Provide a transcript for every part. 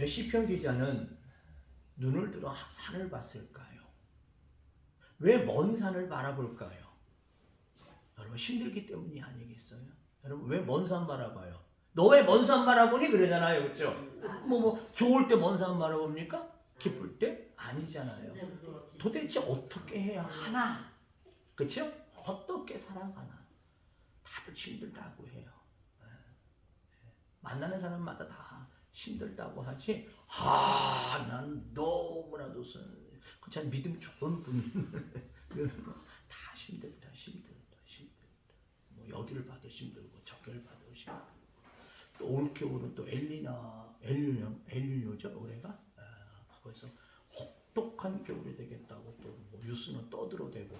왜 시편 기자는 눈을 들어 산을 봤을까요? 왜 먼 산을 바라볼까요? 여러분 힘들기 때문이 아니겠어요? 여러분 왜 먼 산 바라봐요? 너 왜 먼 산 바라보니 그러잖아요, 그렇죠? 뭐뭐 좋을 때 먼 산 바라봅니까? 기쁠 때 아니잖아요. 도대체 어떻게 해야 하나? 그렇죠? 어떻게 살아가나? 다들 힘들다고 해요. 예. 예. 만나는 사람마다 다 힘들다고 하지. 아, 난 너무나도 그참 믿음 좋은 분 이러는 거다 힘들다, 힘들다, 힘들다. 뭐 여기를 봐도 힘들고 저기를 봐도 힘들고. 또 올겨울은 또 엘리나 엘리뇨 엘리뇨죠 올해가 아, 그래서 혹독한 겨울이 되겠다고 또 뭐 뉴스는 떠들어대고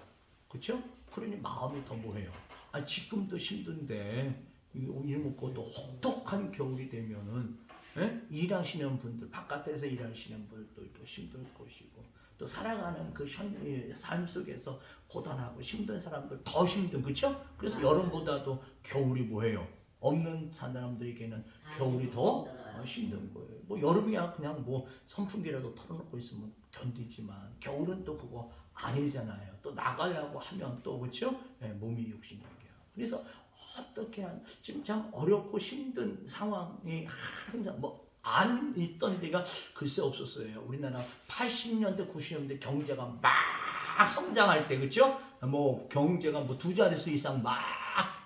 그렇죠? 그러니 마음이 더 뭐해요? 아 지금도 힘든데 일 먹고 또 혹독한 겨울이 되면은 예? 일하시는 분들 바깥에서 일하시는 분들도 힘들 것이고 또 살아가는 그 삶 속에서 고단하고 힘든 사람들 더 힘든 그렇죠? 그래서 여름보다도 겨울이 뭐해요? 없는 사람들에게는 겨울이 더 어, 힘든 거예요. 뭐 여름이야 그냥 뭐 선풍기라도 털어놓고 있으면 견디지만 겨울은 또 그거 아니잖아요. 또 나가려고 하면 또 그렇죠? 예, 몸이 욕심나게요. 그래서 어떻게 한 지금 참 어렵고 힘든 상황이 항상 뭐 안 있던 데가 글쎄 없었어요. 우리나라 80년대 90년대 경제가 막 성장할 때 그렇죠? 뭐 경제가 뭐 두 자릿수 이상 막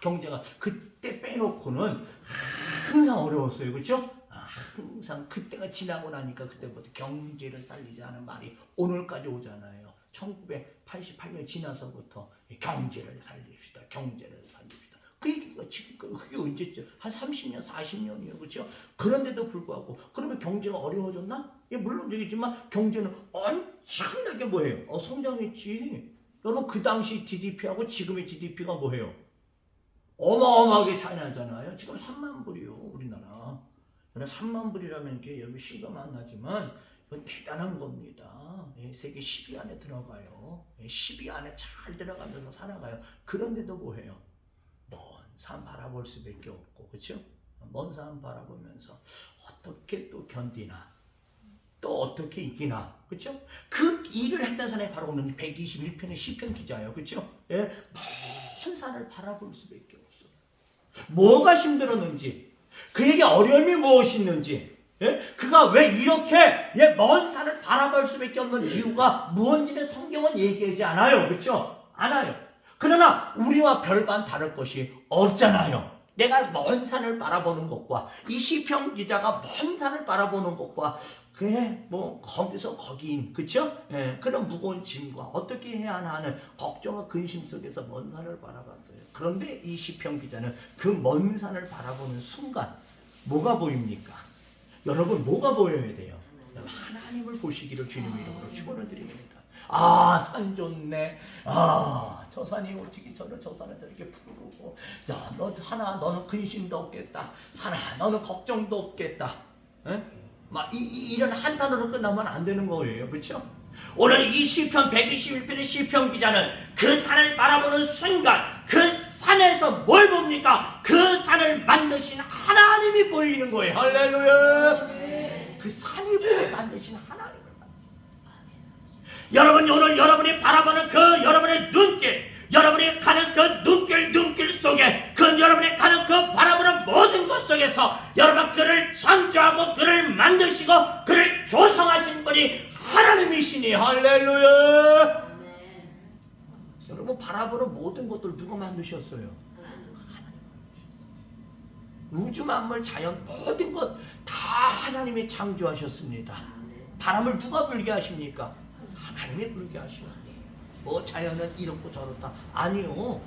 경제가 그때 빼놓고는 항상 어려웠어요. 그렇죠? 항상 그때가 지나고 나니까 그때부터 경제를 살리자는 말이 오늘까지 오잖아요. 1988년 지나서부터 경제를 살립시다. 경제를 살립시다. 그 얘기가 지금 그게 언제죠? 한 30년, 40년이에요. 그렇죠? 그런데도 불구하고 그러면 경제가 어려워졌나? 예, 물론 되겠지만 경제는 엄청나게 뭐예요? 어, 성장했지. 여러분 그 당시 GDP하고 지금의 GDP가 뭐예요? 어마어마하게 차이 나잖아요. 지금 3만 불이요, 우리나라. 3만 불이라는 게 여러분 실감 안 나지만 이건 대단한 겁니다. 예, 세계 10위 안에 들어가요. 예, 10위 안에 잘 들어가면서 살아가요. 그런데도 뭐해요? 먼산 바라볼 수밖에 없고, 그렇죠? 먼산 바라보면서 어떻게 또 견디나, 또 어떻게 이기나, 그렇죠? 그 일을 했던 사람이 바로 오늘 121편의 시편 기자예요, 그렇죠? 예, 먼 산을 바라볼 수밖에 없어요. 뭐가 힘들었는지, 그에게 어려움이 무엇이 있는지, 예? 그가 왜 이렇게 예, 먼 산을 바라볼 수밖에 없는 이유가 무언지는 성경은 얘기하지 않아요. 그렇죠? 않아요. 그러나 우리와 별반 다를 것이 없잖아요. 내가 먼 산을 바라보는 것과 이 시편 기자가 먼 산을 바라보는 것과 그래 뭐 거기서 거기인 그쵸? 예, 그런 무거운 짐과 어떻게 해야 하나 하는 걱정과 근심 속에서 먼 산을 바라봤어요. 그런데 이 시편 기자는 그 먼 산을 바라보는 순간 뭐가 보입니까? 여러분 뭐가 보여야 돼요? 하나님을 보시기를 주님 이름으로 축원을 드립니다. 아, 산 좋네. 아, 저 산이 어떻게 저를 저 산을 저렇게 푸르고. 야, 너 산아, 너는 근심도 없겠다. 산아, 너는 걱정도 없겠다. 에? 막 이, 이, 이 런 한탄으로 끝나면 안 되는 거예요. 그렇죠? 오늘 이 시편 121편의 시편 기자는 그 산을 바라보는 순간 그 산에서 뭘 봅니까? 그 산을 만드신 하나님이 보이는 거예요. 할렐루야. 그 산이 보여 만드신 하나님을 여러분 오늘 여러분이 바라보는 그 여러분의 눈길 여러분이 가는 그 눈길 눈길 속에 그 여러분이 가는 그 바라보는 모든 것 속에서 여러분 그를 창조하고 그를 만드시고 그를 조성하신 분이 하나님이시니 할렐루야 여러분 바라보는 모든 것들 누가 만드셨어요? 우주 만물 자연 모든 것 다 하나님이 창조하셨습니다 바람을 누가 불게 하십니까? 하나님이 불게 하시니 뭐 자연은 이렇고 저렇다 아니요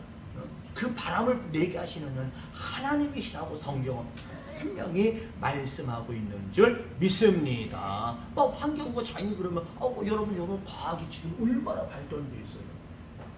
그 바람을 내게 하시는 은 하나님이시라고 성경은 분명히 말씀하고 있는 줄 믿습니다. 뭐 환경과 자연이 그러면 어, 뭐 여러분 여러분 과학이 지금 얼마나 발전돼 있어요.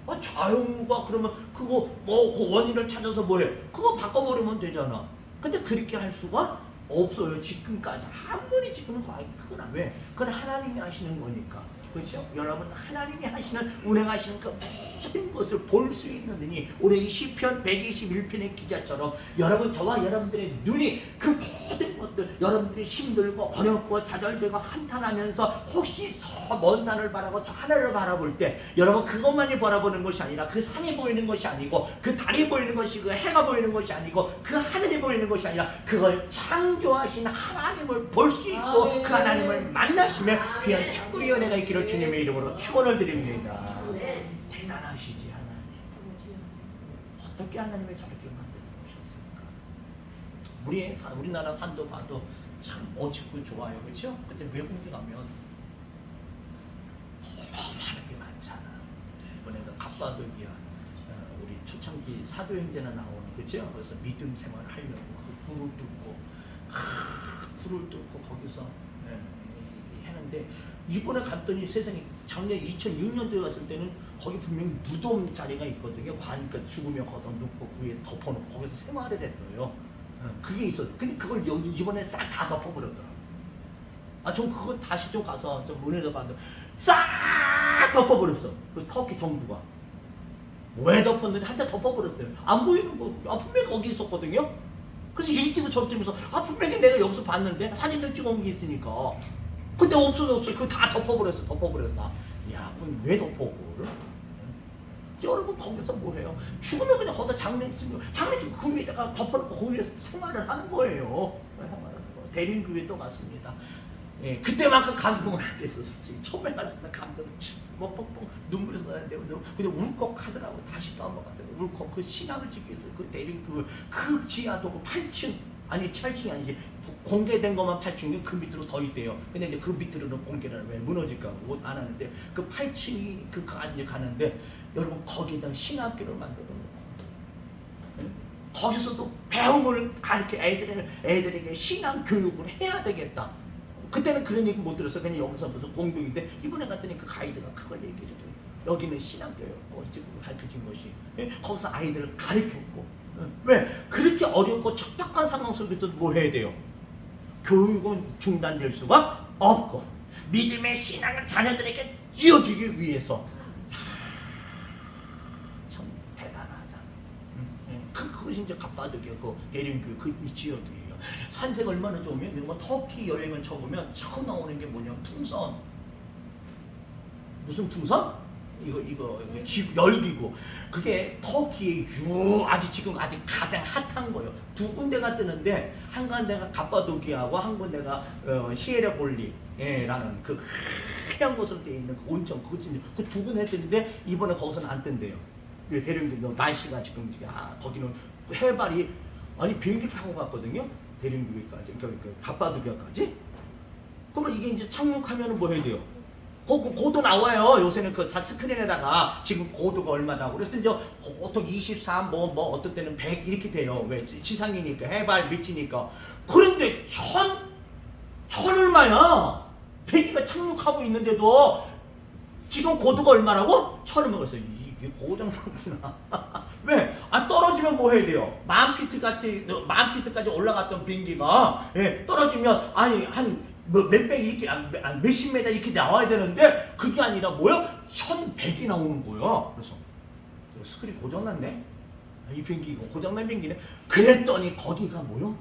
아, 자연과 그러면 그거 뭐 그 원인을 찾아서 뭐해? 그거 바꿔버리면 되잖아. 근데 그렇게 할 수가 없어요. 지금까지 아무리 지금은 과학이 크거나 왜? 그건 하나님이 하시는 거니까. 그렇죠? 여러분 하나님이 하시는 운행하시는 그 모든 것을 볼 수 있는 눈이 오늘 이 시편 121편의 기자처럼 여러분 저와 여러분들의 눈이 그 모든 것들 여러분들이 힘들고 어렵고 좌절되고 한탄하면서 혹시 저먼 산을 바라고 저 하늘을 바라볼 때 여러분 그것만이 바라보는 것이 아니라 그 산이 보이는 것이 아니고 그 달이 보이는 것이 그 해가 보이는 것이 아니고 그 하늘이 보이는 것이 아니라 그걸 창조하신 하나님을 볼 수 있고 아멘. 그 하나님을 만나시며 귀한 축복의 은혜가 있기를 주님의 이름으로 축원을 드립니다. 네. 대단하시지 하나님. 어떻게 하나님을 저렇게 놓으셨을까? 우리 산, 우리나라 산도 봐도 참 멋지고 좋아요, 그렇죠? 근데 외국에 가면 너무하는 게 많잖아. 이번에도 갑바도기야 어, 우리 초창기 사도행전에 나오는 그죠? 그래서 믿음 생활을 하려고 그 불을 뚫고 하, 불을 뚫고 거기서 예, 이- 했는데 이번에 갔더니 세상에 작년 2006년도에 갔을 때는 거기 분명히 무덤 자리가 있거든요. 관니까 죽으면 걷어 놓고 그 위에 덮어놓고 거기서 생활을 했어요. 어, 그게 있어. 근데 그걸 여기 이번에 싹 다 덮어버렸더라고. 아, 전 그거 다시 좀 가서 좀 은혜도 받는 싹 덮어버렸어. 그 터키 정부가. 왜 덮었는지 한테 덮어버렸어요. 안 보이는 거. 아, 분명히 거기 있었거든요. 그래서 이집트 저쯤에서 아, 분명히 내가 여기서 봤는데 사진도 찍어 온 게 있으니까. 근데 없어졌어. 그거 다 덮어버렸어. 덮어버렸다. 야, 그건 왜 덮어, 그거를? 여러분 거기서 뭐해요? 죽으면 그냥 거기다 장례식이요. 장례식 그 위에다가 덮어놓고 그 위에 생활을 하는 거예요. 생활하는 거. 대림교회 또 갔습니다. 예, 그때만큼 감동을 안 됐어 솔직히 처음에 갔을 때 감동을 뭐 뻥뻥 눈물이 쏟았는데 그냥 울컥하더라고 다시 또 한번 갔더니 울컥 그 신앙을 지키어그 대림교회 그 지하도 그 8층 아니 8층이 아니지 공개된 것만 8층이 그 밑으로 더 있대요 근데 이제 그 밑으로는 공개를 왜 무너질까 못안 하는데 그 8층이 그 안에 가는데 여러분 거기에다 신학교를 만들어 놓고 예? 거기서도 배움을 가르쳐 애들 애들에게 신앙 교육을 해야 되겠다. 그때는 그런 얘기 못 들었어. 그냥 여기서 무슨 공동인데 이번에 갔더니 그 가이드가 그걸 얘기해주더라고. 여기는 신앙교육고 지금 가르쳐진 것이 예? 거기서 아이들을 가르쳤고 예? 왜 그렇게 어렵고 척박한 상황 속에서 뭐 해야 돼요? 교육은 중단될 수가 없고 믿음의 신앙을 자녀들에게 이어주기 위해서 참 대단하다. 예, 그 그것이 갑바도기야 그 대림교 그이 지역이에요. 산세가 얼마나 좋으면 정말 터키 여행을 쳐보면 처음 나오는 게 뭐냐 풍선. 무슨 풍선? 이거 이거 기- 열기구 그게 터키의 유 아주 지금 아직 가장 핫한 거예요. 두 군데가 뜨는데 한 군데가 갑바도기하고 한 군데가 어, 시에레볼리라는 그 하얀 곳으로 돼 있는 그 온천 그두 군데 뜨는데 이번에 거기서는 안 뜬대요. 왜 대륙교 날씨가 지금 아 거기는 해발이 아니 비행기 타고 갔거든요. 대륙교까지 그, 그 갑바도기까지. 그러면 이게 이제 착륙하면은 뭐 해야 돼요? 고, 고, 고도 나와요. 요새는 그 다 스크린에다가 지금 고도가 얼마다고. 그래서 이제 보통 23, 뭐, 뭐, 어떤 때는 100 이렇게 돼요. 왜? 지- 지상이니까, 해발 밑이니까. 그런데 천, 천 얼마야? 배기가 착륙하고 있는데도 지금 고도가 얼마라고? 천을 먹었어요. 이게 고장났구나. 왜? 아 떨어지면 뭐 해야 돼요? 만 피트 같이 만 피트까지 올라갔던 비행기가 예, 떨어지면 아니 한뭐 몇백 이렇게 아, 몇- 아, 몇십 메다 이렇게 나와야 되는데 그게 아니라 뭐야? 천백이 나오는 거예요. 그래서 스크린 고장났네. 아, 이 비행기 이거 고장난 비행기네. 그랬더니 거기가 뭐요?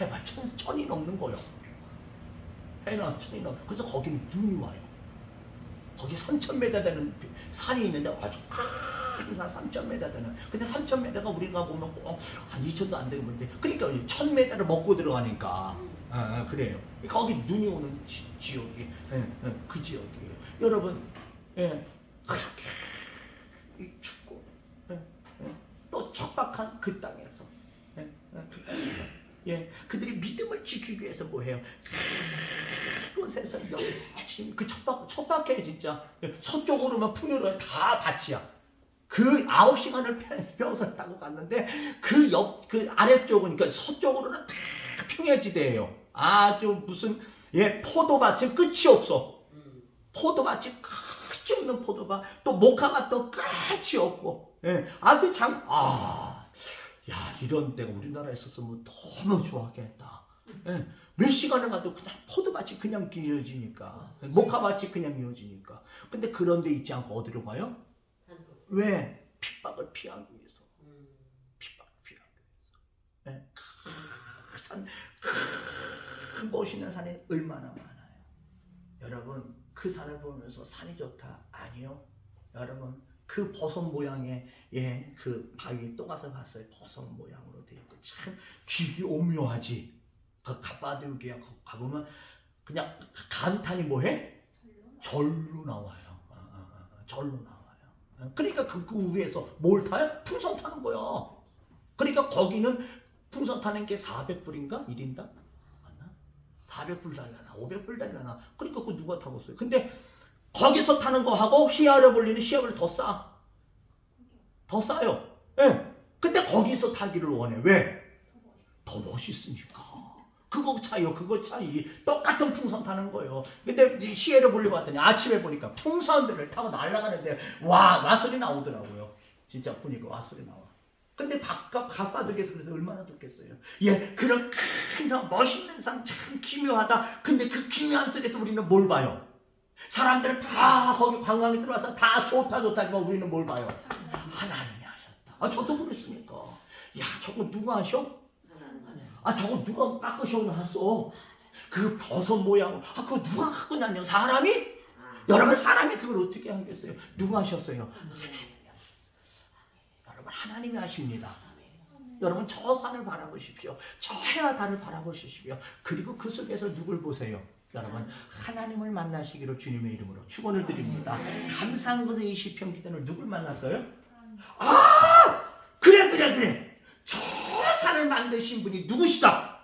해발 천, 천이 넘는 거예요. 해나 천이 넘. 그래서 거기는 눈이 와요. 거기 3,000m 되는 비- 산이 있는데 아주 큰 산, 3,000m 되는. 근데 3,000m가 우리가 보면 꼭한 2,000도 안 되는 건데, 그러니까 1,000m를 먹고 들어가니까. 아, 아, 그래요. 거기 눈이 오는 지, 지역이, 예, 예, 그 지역이에요. 여러분, 예, 그렇게 이 춥고, 예, 예, 또 척박한 그 땅에서, 예, 예, 그 예, 그들이 믿음을 지키기 위해서 뭐 해요? 그곳에서 열심히 그 척박 척박해 진짜 서쪽으로만 풍요로운 다 밭이야. 그 아홉 시간을 평선 타고 갔는데 그 옆 그 아래쪽은 그러니까 서쪽으로는 다 평야지대예요. 아주 무슨 예 포도밭은 끝이 없어. 포도밭이 끝이 없는 포도밭 또 모카밭도 끝이 없고 예 아주 참 아 야 이런 데가 우리나라에 있었으면 너무 좋았겠다. 예. 몇 시간을 가도 그냥 포도밭이 그냥 이어지니까 목화밭이 그냥 이어지니까 근데 그런 데 있지 않고 어디로 가요? 왜? 핍박을 피하기 위해서 음. 핍박을 피하기 위해서 예. 그 산, 그 멋있는 산이 얼마나 많아요 여러분 그 산을 보면서 산이 좋다? 아니요 여러분 그 버섯 모양의 예, 그 바위 또 가서 봤어요 버섯 모양으로 되어 있고 참 귀기 오묘하지 그 가빠들기야 가보면 그냥 감탄이 뭐해? 절로 나와요. 어, 어, 어, 절로 나와요. 어, 그러니까 그, 그 위에서 뭘 타요? 풍선 타는 거야. 그러니까 거기는 풍선 타는 게 400불인가? 1인당? 맞나? 400불 달라나? 500불 달라나? 그러니까 그 누가 타고 있어요? 근데 거기서 타는 거하고 희열을 볼리는 시합을 더 싸. 더 싸요. 예. 근데 거기서 타기를 원해. 왜? 더 멋있으니까. 그거 차이요, 그거 차이. 똑같은 풍선 타는 거예요. 근데 이 시계를 보려고 봤더니 아침에 보니까 풍선들을 타고 날아가는데 와, 와소리 나오더라고요. 진짜 보니까 와소리 나와. 근데 바깥 가빠두께서 그래서 얼마나 좋겠어요. 예, 그런 큰 산, 멋있는 산참 기묘하다. 근데 그 기묘한 속에서 우리는 뭘 봐요? 사람들은 다 거기 관광에 들어와서 다 좋다 좋다 하지만 우리는 뭘 봐요? 하나님이 하셨다. 아, 저도 그랬으니까. 야, 저거 누가 하셔? 하나님. 아 저거 누가 깎으셔 놨어? 그 버섯 모양 아 그거 누가 갖고 냐냐 사람이? 아. 여러분 사람이 그걸 어떻게 하겠어요? 누가 하셨어요? 여러분 하나님이 하십니다 여러분 저 산을 바라보십시오 저 해와 달을 바라보십시오 그리고 그 속에서 누굴 보세요? 여러분 하나님을 만나시기로 주님의 이름으로 축원을 드립니다 것은 이 시편 기도는 누굴 만났어요? 아 그래 그래 그래 저 산을 만드신 분이 누구시다?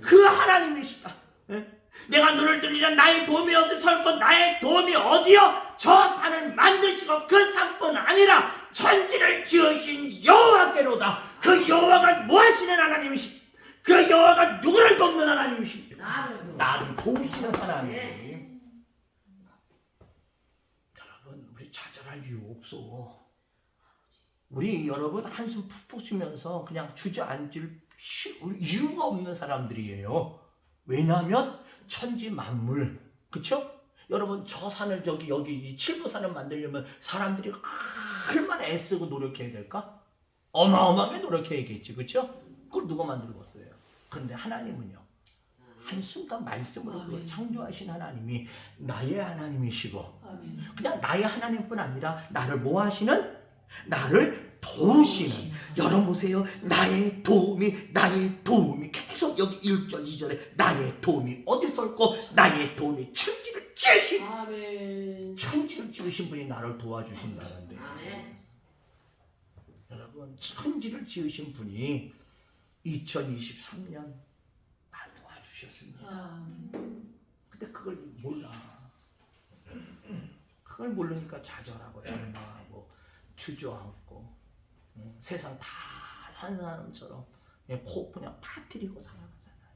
그 하나님이시다. 예? 내가 눈을 들리자 나의 도움이 어디 설고 나의 도움이 어디요? 저 산을 만드시고 그 산뿐 아니라 천지를 지으신 여호와께로다. 그 여호와가 무하시는 하나님이시. 그 여호와가 누구를 돕는 하나님이십니까? 나를 나를 도우시는 하나님. 네. 여러분 우리 좌절할 이유 없어. 우리 여러분 한숨 푹푹 쉬면서 그냥 주저앉을 이유가 없는 사람들이에요. 왜냐하면 천지 만물, 그쵸? 여러분 저 산을 저기 여기 이 칠보산을 만들려면 사람들이 얼마나 애쓰고 노력해야 될까? 어마어마하게 노력해야겠지, 그쵸? 그걸 누가 만들고 왔어요? 그런데 하나님은요. 한순간 말씀으로 그걸 창조하신 하나님이 나의 하나님이시고 그냥 나의 하나님뿐 아니라 나를 뭐 하시는? 나를 도우시는 여러분 보세요. 나의 도움이 나의 도움이 계속 여기 1절 2절에 나의 도움이 어디서 있고 나의 도움이 천지를 지으신 아멘. 천지를 지으신 분이 나를 도와주신다는데. 아멘. 여러분 천지를 지으신 분이 2023년 날 도와주셨습니다. 근데 그걸 몰라. 그걸 모르니까 좌절하고 절망하고 주저앉고 응, 세상 다 산 사람처럼 그냥 코 그냥 파뜨리고 살아가잖아요.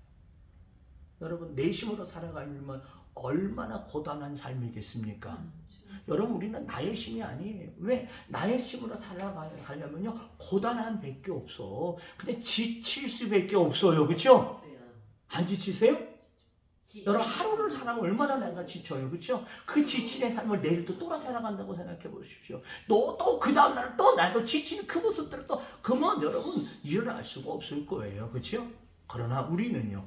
여러분 내심으로 살아가려면 얼마나 고단한 삶이겠습니까? 여러분 우리는 나의 힘이 아니에요. 왜? 나의 힘으로 살아가려면요 고단한 밖에 없어. 근데 지칠 수밖에 없어요. 그렇죠? 안 지치세요? 여러분 하루를 살아가면 얼마나 내가 지쳐요. 그렇죠? 그 지친 삶을 내일 또 돌아 살아간다고 생각해 보십시오. 또 또 그 다음날 또 나도 지치는 그 모습들을 또 그만 여러분 일어날 수가 없을 거예요. 그렇죠? 그러나 우리는요.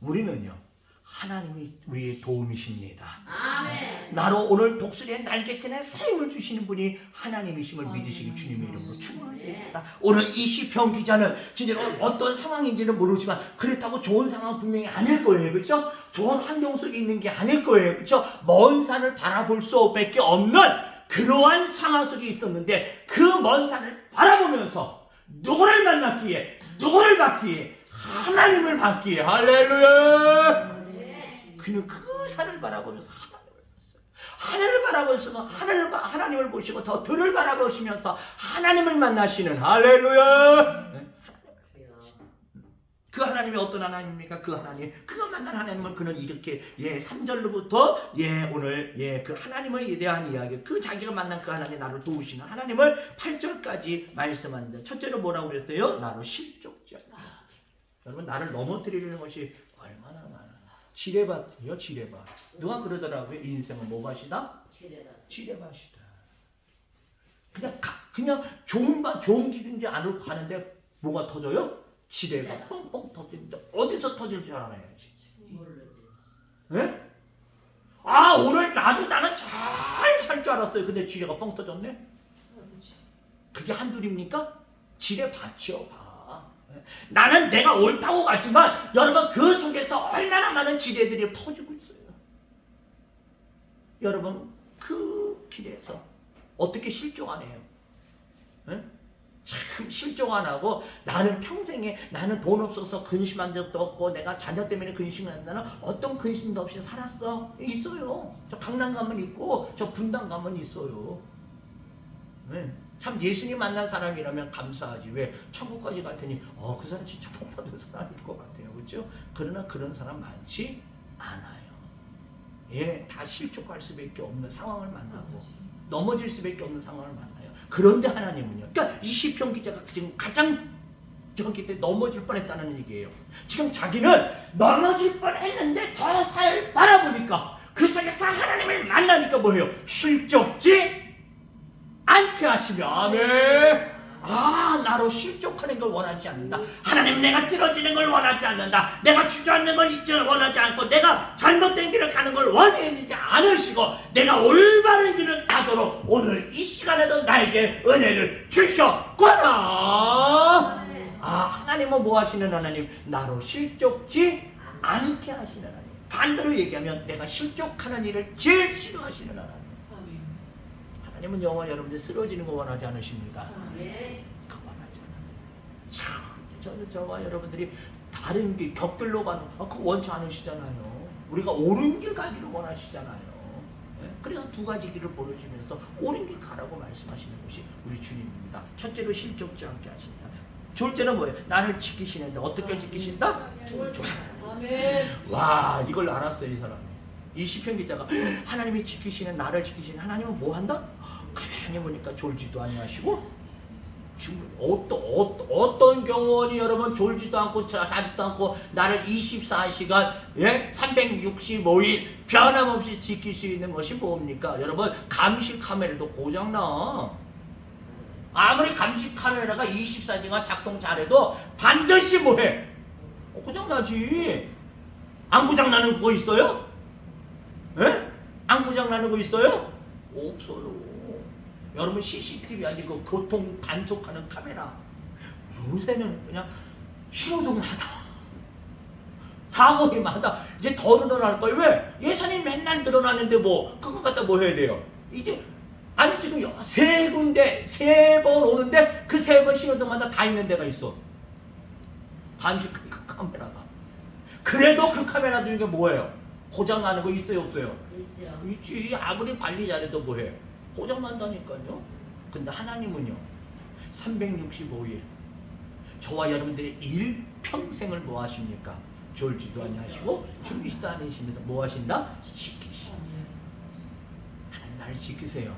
우리는요 하나님이 우리의 도움이십니다 아멘. 나로 오늘 독수리의 날개천에 삶을 주시는 분이 하나님이심을 믿으시기 주님의 이름으로 축원을 드립니다. 오늘 이 시편 기자는 진짜로 어떤 상황인지는 모르지만 그렇다고 좋은 상황은 분명히 아닐 거예요. 그렇죠? 좋은 환경 속에 있는 게 아닐 거예요. 그렇죠? 먼 산을 바라볼 수밖에 없는 그러한 상황 속에 있었는데 그 먼 산을 바라보면서 누구를 만났기에 누구를 봤기에 하나님을 봤기에 할렐루야. 네. 그는 그 산을 바라보면서 하나님을 봤어요. 하늘을 바라보면서 하늘을 바- 하나님을 보시고 더 들을 바라보시면서 하나님을 만나시는 할렐루야. 네? 그 하나님이 어떤 하나님입니까? 그 하나님. 그가 만난 하나님을 그는 이렇게 예 3절로부터 예 오늘 예 그 하나님에 대한 이야기 그 자기가 만난 그 하나님 나를 도우시는 하나님을 8절까지 말씀하는데 첫째로 뭐라고 그랬어요? 나로 실족자. 여러분 나를 넘어뜨리려는 것이 얼마나. 지뢰밭이요 지뢰밭. 누가 그러더라고요. 인생은 뭐밭이다? 지뢰다. 지뢰밭이다. 그냥 가, 그냥 좋은 밭 좋은 길인지 안으로 가는데 뭐가 터져요? 지뢰가 뻥뻥 터지는데 어디서 터질 줄 알아야지. 예? 아 오늘 나도 나는 잘 살 줄 알았어요. 근데 지뢰가 뻥 터졌네. 그게 한둘입니까? 지뢰 밭이요 밭. 예? 나는 내가 옳다고 가지만 여러분 그 속에서 얼마나 많은 지뢰들이 터지고 있어요. 여러분 그 길에서 어떻게 실종 안 해요? 예? 참 실종 안 하고 나는 평생에 나는 돈 없어서 근심한 적도 없고 내가 자녀 때문에 근심을 한다는 어떤 근심도 없이 살았어 있어요 저 강남 가면 있고 저 분당 가면 있어요 네. 참 예수님 만난 사람이라면 감사하지 왜 천국까지 갈 테니 어 그 사람 진짜 복 받은 사람일 것 같아요 그렇죠 그러나 그런 사람 많지 않아요 예다 실족할 수밖에 없는 상황을 만나고 넘어질 수밖에 없는 상황을 만나요. 그런데 하나님은요. 그러니까 이 시편 기자가 지금 가장 저기 때 넘어질 뻔했다는 얘기예요. 지금 자기는 넘어질 뻔했는데 저살 바라보니까 그 속에서 하나님을 만나니까 뭐예요? 실족지 않게 하시며 아멘. 아 나로 실족하는 걸 원하지 않는다. 하나님 내가 쓰러지는 걸 원하지 않는다. 내가 주저앉는 걸 원하지 않고 내가 잘못된 길을 가는 걸 원하지 않으시고 내가 올바른 길을 가도록 오늘 이 시간에도 나에게 은혜를 주셨구나. 아 하나님은 뭐 하시는 하나님? 나로 실족지 않게 하시는 하나님. 반대로 얘기하면 내가 실족하는 일을 제일 싫어하시는 하나님. 하나님은 영원 여러분들 쓰러지는 거 원하지 않으십니다. 아멘. 그만하지 않으세요. 참, 저는 저와 여러분들이 다른 길, 격들로 가는, 아, 그거 원치 않으시잖아요. 우리가 옳은 길 가기를 원하시잖아요. 예? 그래서 두 가지 길을 보여주면서 옳은 길 가라고 말씀하시는 것이 우리 주님입니다. 첫째로 실족지 않게 하신다. 둘째는 뭐예요? 나를 지키시는데 어떻게 지키신다? 졸 아멘. 와 이걸 알았어요 이 사람이 이 시편 기자가 하나님이 지키시는 나를 지키시는 하나님은 뭐 한다? 가만히 보니까 졸지도 아니하시고 죽 어떤 어떤 어떤 경원이 여러분? 졸지도 않고 자- 자지도 않고 나를 24시간 예? 365일 변함없이 지킬 수 있는 것이 뭡니까? 여러분 감시 카메라도 고장 나. 아무리 감시 카메라가 24시간 작동 잘해도 반드시 뭐해? 어, 고장 나지. 안 고장 나는 거 있어요? 예? 안 고장 나는 거 있어요? 없어요. 여러분 CCTV 아니고 교통 단속하는 카메라. 요새는 그냥 신호등마다 사고기마다 이제 더 늘어날 거예요. 왜? 예산이 맨날 늘어나는데 뭐 그거 갖다 뭐 해야 돼요? 이제 아니 지금 여- 세 군데 세 번 오는데 그 세 번 신호등마다 다 있는 데가 있어. 감시 그- 그 카메라가. 그래도 그 카메라 중에 뭐예요? 고장 나는 거 있어요 없어요? 있죠. 있지. 아무리 관리 잘해도 뭐해? 고장 난다니까요. 근데 하나님은요 365일. 저와 여러분들의 일평생을 뭐 하십니까? 졸지도 아니하시고 죽이지도 않으시면서 뭐 하신다? 지키시. 하나님 나를 지키세요.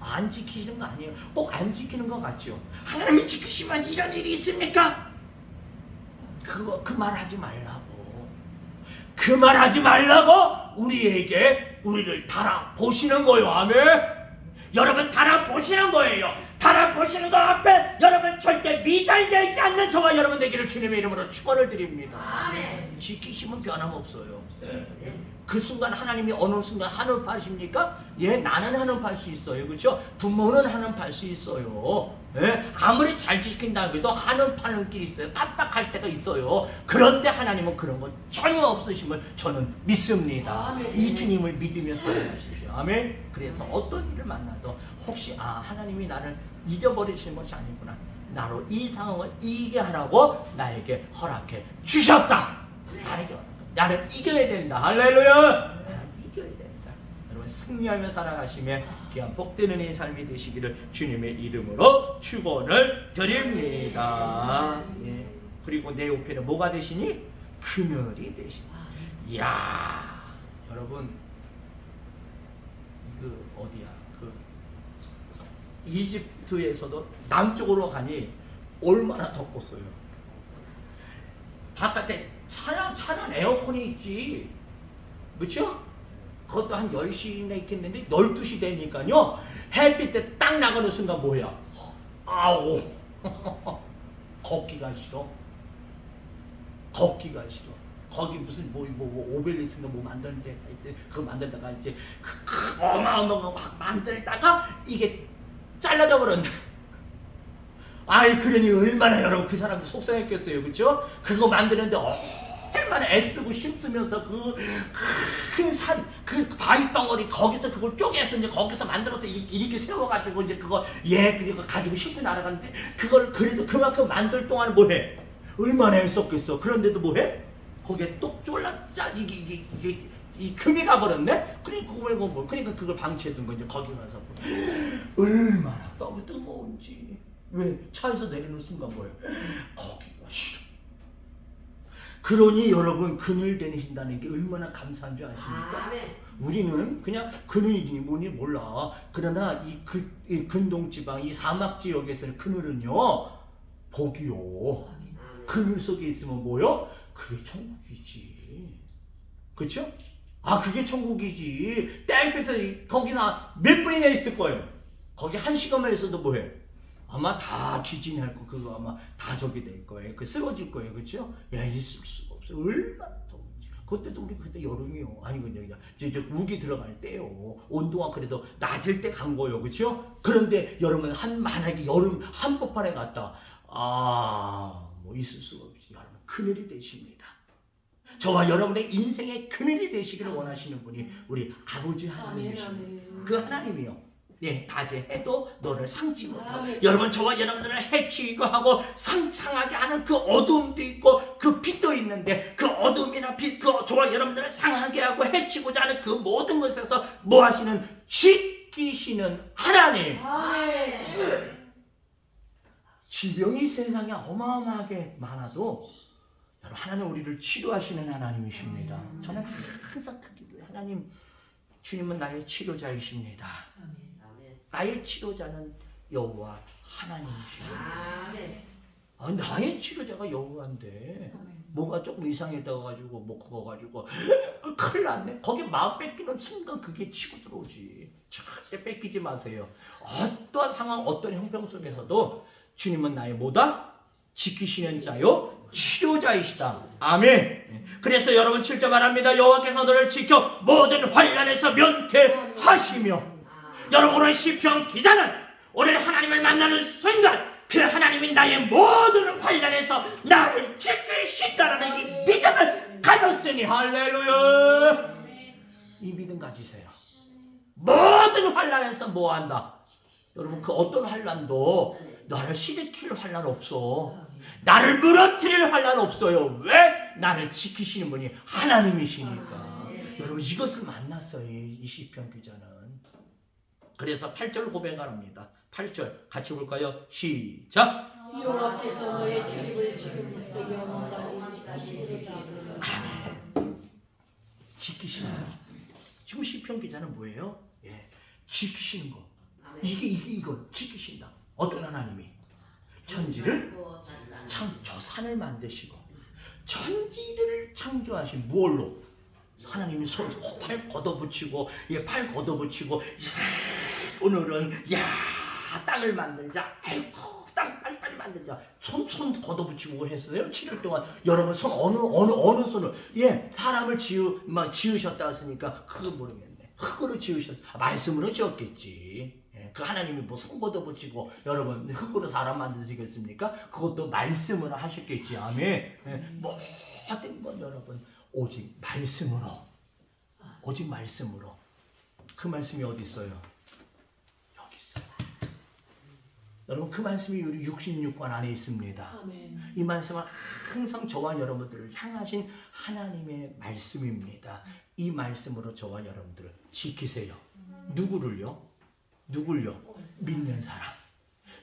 안 지키시는 거 아니에요. 꼭 안 지키는 것 같죠 하나님이 지키시면 이런 일이 있습니까? 그거 그 말 하지 말라고 그 말 하지 말라고 우리에게 우리를 달아 보시는 거예요. 아멘. 여러분 달아 보시는 거예요. 달아 보시는 거 앞에 여러분 절대 미달려 있지 않는 저와 여러분 되기를 주님의 이름으로 축원을 드립니다. 아멘. 지키시면 변함없어요. 네. 그 순간 하나님이 어느 순간 하늘 파십니까? 예, 나는 하늘 팔 수 있어요. 그렇죠? 부모는 하늘 팔 수 있어요. 예, 아무리 잘 지킨다고 해도 하늘 파는 길이 있어요. 깜빡할 때가 있어요. 그런데 하나님은 그런 거 전혀 없으심을 저는 믿습니다. 아멘. 이 주님을 믿으면서 살아가십시오. 아멘. 그래서 어떤 일을 만나도 혹시 아 하나님이 나를 잊어버리시는 것이 아니구나. 나로 이 상황을 이기게 하라고 나에게 허락해 주셨다. 나에게 허락. 나를 이겨야 된다. 할렐루야. 이겨야 된다. 여러분 승리하며 살아가시며 귀한 복되는 이 삶이 되시기를 주님의 이름으로 축원을 드립니다. 예. 그리고 내 옆에는 뭐가 되시니? 그늘이 되시니. 이야, 여러분 그 어디야? 그 이집트에서도 남쪽으로 가니 얼마나 덥겠어요. 바깥에 차량 차량 에어컨이 있지. 그렇죠? 그것도 한 10시나 있겠는데 12시 되니까요. 햇빛에 딱 나가는 순간 뭐야? 아우. 걷기가 싫어. 걷기가 싫어. 거기 무슨 뭐, 뭐, 뭐 오벨리스인가 뭐 만드는 데가 있대. 그거 만들다가 이제 그, 그 어마어마한 거막 만들다가 이게 잘라져 버렸네. 아이 그러니 얼마나 여러분 그 사람도 속상했겠어요, 그렇죠? 그거 만드는데 얼마나 애쓰고 힘쓰면서 그 큰 산, 그 바위 덩어리 거기서 그걸 쪼개서 이제 거기서 만들어서 이- 이렇게 세워가지고 이제 그거 예 그리고 가지고 싣고 날아가는데 그걸 그래도 그만큼 만들 동안 뭐해? 얼마나 애썼겠어. 그런데도 뭐해? 거기에 똑짜 이게 이게 이게 이 금이 가버렸네. 그러니까 그걸 뭐 그러니까 그걸 방치해둔 거 이제 거기 가서 얼마나 너무 뜨거운지 왜 차에서 내리는 순간 뭐예요? 거기가 싫어. 그러니 여러분 그늘 되신다는 게 얼마나 감사한 줄 아십니까? 아멘. 우리는 그냥 그늘이니 뭐니 몰라. 그러나 이, 그, 이 근동지방, 이 사막 지역에서는 그늘은요, 복이요. 그늘 속에 있으면 뭐요? 그게 천국이지. 그쵸? 아, 그게 천국이지. 땡볕에 거기나 몇 분이나 있을 거예요. 거기 한 시간만 있어도 뭐해? 아마 다 기진할 거, 그거 아마 다 저기 될 거예요. 그 쓰러질 거예요. 그쵸? 야, 있을 수가 없어. 얼마나 더운지. 그때도 우리 그때 여름이요. 아니, 그냥, 그냥, 이제, 이제 우기 들어갈 때요. 온도가 그래도 낮을 때 간 거예요. 그쵸? 그런데 여러분, 한, 만약에 여름 한복판에 갔다. 아, 뭐 있을 수가 없지. 여러분, 그늘이 되십니다. 저와 여러분의 인생의 그늘이 되시기를 원하시는 분이 우리 아버지. 하나님이십니다. 그 하나님이요. 예, 다제해도 너를 상치 못하고 아멘. 여러분 저와 여러분들을 해치기도 하고 상상하게 하는 그 어둠도 있고 그 빛도 있는데 그 어둠이나 빛, 그 저와 여러분들을 상하게 하고 해치고자 하는 그 모든 것에서 뭐 하시는 지키시는 하나님. 아멘. 질병이 세상에 어마어마하게 많아도 여러분 하나님 우리를 치료하시는 하나님이십니다. 아멘. 저는 항상 그 기도해 하나님 주님은 나의 치료자이십니다. 나의 치료자는 여호와 하나님이십니다. 아멘. 아, 나의 치료자가 여호와인데. 뭐가 조금 이상했다고 가지고 뭐 그거 가지고 큰일 났네. 거기 마음 뺏기는 순간 그게 치고 들어오지. 절대 뺏기지 마세요. 어떠한 상황, 어떤 형평 속에서도 주님은 나의 뭐다? 지키시는 자요 치료자이시다. 아멘. 그래서 여러분 7절 말합니다. 여호와께서 너를 지켜 모든 환란에서 면케하시며. 여러분 오늘 시편 기자는 오늘 하나님을 만나는 순간 그 하나님이 나의 모든 환란에서 나를 지키신다라는 이 믿음을 가졌으니 할렐루야. 이 믿음 가지세요. 모든 환란에서 뭐 한다? 여러분 그 어떤 환란도 나를 시리킬 환란 없어. 나를 무너뜨릴 환란 없어요. 왜? 나를 지키시는 분이 하나님이시니까. 여러분 이것을 만났어요 이 시편 기자는 그래서 8절 고백합니다 8절 같이 볼까요? 시작 여호와께서 너의 출입을 지금부터 영원까지 지키시리라. 지키시는 거 지금 시편 기자는 뭐예요? 예, 지키시는 거. 이게 이게 이거 지키신다 어떤 하나님이 천지를 찬. 참저 산을 만드시고 천지를 창조하신 무얼로 하나님이 손팔 걷어붙이고 예팔 걷어붙이고 야, 오늘은 야 땅을 만들자. 아이고 땅 빨리빨리 만들자. 손 손 걷어붙이고 했어요 7일 동안. 여러분 손 어느 어느 어느 손을. 예 사람을 지으 막 지으셨다 했으니까 그거 모르겠네. 흙으로 지으셨어. 아, 말씀으로 지었겠지. 예, 그 하나님이 뭐손 걷어붙이고 여러분 흙으로 사람 만드시겠습니까? 그것도 말씀으로 하셨겠지. 아멘. 예, 모든 건 여러분 오직 말씀으로 오직 말씀으로 그 말씀이 어디 있어요 여기 있어요 여러분 그 말씀이 우리 66권 안에 있습니다 아멘. 이 말씀은 항상 저와 여러분들을 향하신 하나님의 말씀입니다. 이 말씀으로 저와 여러분들을 지키세요. 누구를요? 누굴요? 믿는 사람.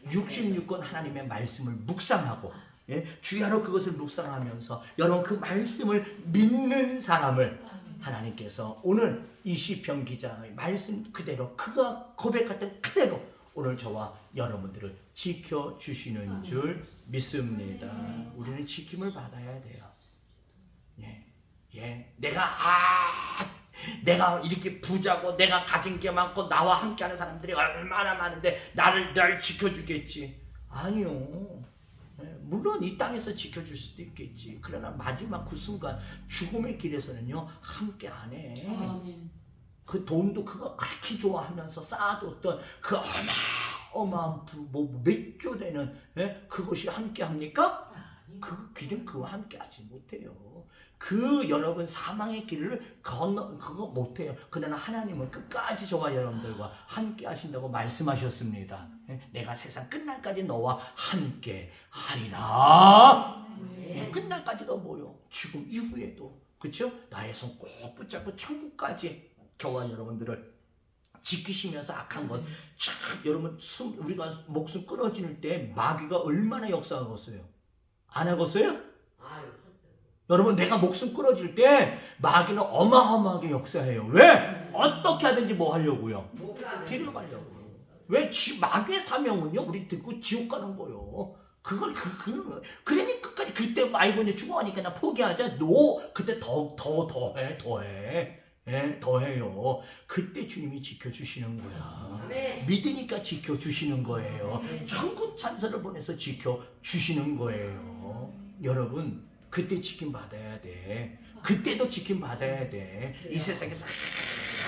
66권 하나님의 말씀을 묵상하고 예? 주야로 그것을 묵상하면서 여러분 그 말씀을 믿는 사람을. 하나님께서 오늘 이 시편 기자의 말씀 그대로 그가 고백했던 그대로 오늘 저와 여러분들을 지켜 주시는 줄 믿습니다. 우리는 지킴을 받아야 돼요. 예, 내가 아 내가 이렇게 부자고 내가 가진 게 많고 나와 함께하는 사람들이 얼마나 많은데 나를 날 지켜주겠지 아니요 예, 물론 이 땅에서 지켜줄 수도 있겠지 그러나 마지막 그 순간 죽음의 길에서는요 함께 안 해 아멘. 그 돈도 그거 그렇게 좋아하면서 쌓아뒀던 그 어마어마한 뭐몇조 되는 예? 그것이 함께 합니까? 그 길은 그와 함께 하지 못해요. 그 여러분 사망의 길을 건너 그거 못해요. 그러나 하나님은 끝까지 저와 여러분들과 함께 하신다고 말씀하셨습니다. 예? 내가 세상 끝날까지 너와 함께 하리라. 아멘. 끝날까지가 뭐요? 죽음 이후에도 그렇죠? 나의 손 꼭 붙잡고 천국까지 저와 여러분들을 지키시면서 악한 것 참, 여러분 숨 우리가 목숨 끊어지는 때 마귀가 얼마나 역사하겠어요? 안 하겠어요? 여러분 내가 목숨 끊어질 때 마귀는 어마어마하게 역사해요. 왜? 어떻게 하든지 뭐 하려고요? 데려가려고. 왜 지, 마귀의 사명은요? 우리 듣고 지옥 가는 거요. 그걸 그, 그 그러니 끝까지 그때 아이고 이제 죽어가니까 나 포기하자. 노 그때 더 더 더해 더해 예 더해요. 그때 주님이 지켜주시는 거야. 아멘. 믿으니까 지켜주시는 거예요. 천국 찬사를 보내서 지켜주시는 거예요. 여러분, 그때 지킴 받아야 돼. 그때도 지킴 받아야 돼. 이 세상에서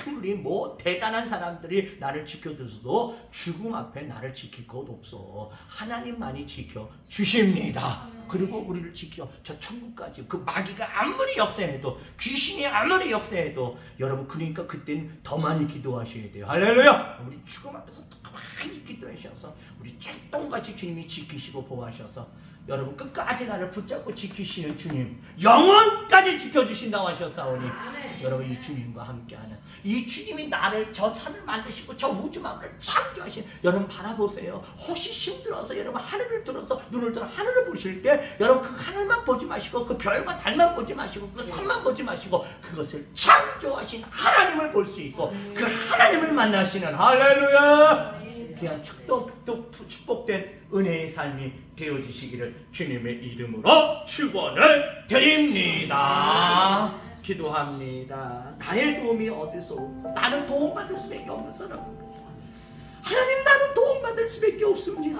아무리 뭐 대단한 사람들이 나를 지켜줘서도 죽음 앞에 나를 지킬 것 없어. 하나님만이 지켜 주십니다. 그리고 우리를 지켜 저 천국까지 그 마귀가 아무리 역사해도 귀신이 아무리 역사해도 여러분 그러니까 그때는 더 많이 기도하셔야 돼요. 할렐루야. 우리 죽음 앞에서 더 많이 기도하셔서 우리 찰똥같이 주님이 지키시고 보호하셔서 여러분 끝까지 나를 붙잡고 지키시는 주님 영원까지 지켜주신다고 하셨사오니 아멘. 여러분 이 주님과 함께하는 이 주님이 나를 저 산을 만드시고 저 우주 만물을 창조하신 여러분 바라보세요. 혹시 힘들어서 여러분 하늘을 들어서 눈을 들어 하늘을 보실 때 여러분 그 하늘만 보지 마시고 그 별과 달만 보지 마시고 그 산만 보지 마시고 그것을 창조하신 하나님을 볼 수 있고 그 하나님을 만나시는 할렐루야. 귀한 축복, 또 축복된 은혜의 삶이 되어지시기를 주님의 이름으로 축원을 드립니다. 기도합니다. 나의 도움이 어디서? 나는 도움받을 수밖에 없는 사람입니다. 하나님 나는 도움받을 수밖에 없습니다.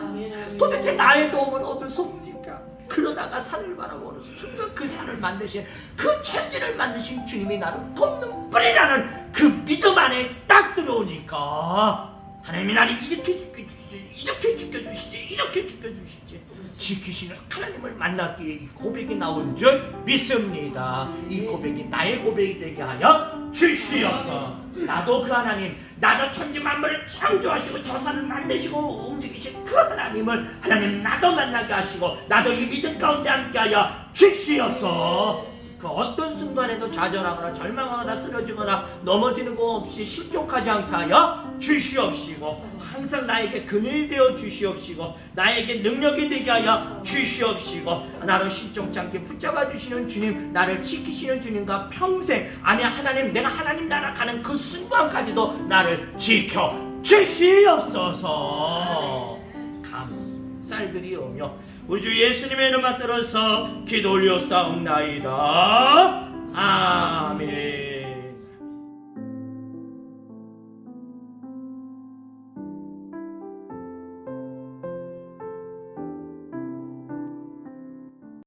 도대체 나의 도움은 어디서 옵니까? 그러다가 산을 바라보는 순간 그 산을 만드신 그 천지를 만드신 주님이 나를 돕는 뿌리라는 그 믿음 안에 딱 들어오니까 하나님이 나를 이렇게 지켜주시지 이렇게 지켜주시지 이렇게 지켜주시지. 지키시는 하나님을 만났기에 이 고백이 나온 줄 믿습니다. 이 고백이 나의 고백이 되게 하여 주시옵소서. 나도 그 하나님 나도 천지 만물을 창조하시고 저 산을 만드시고 움직이신 그 하나님을 하나님 나도 만나게 하시고 나도 이 믿음 가운데 함께하여 주시옵소서 그 어떤 순간에도 좌절하거나 절망하거나 쓰러지거나 넘어지는 거 없이 실족하지 않게 하여 주시옵시고 항상 나에게 그늘 되어 주시옵시고 나에게 능력이 되게 하여 주시옵시고 나를 실족지 않게 붙잡아 주시는 주님 나를 지키시는 주님과 평생 아니 하나님 내가 하나님 나라 가는 그 순간까지도 나를 지켜 주시옵소서. 감쌀들이 오며 우리 주 예수님의 이름 받들어서 기도 올려 싸움나이다. 아멘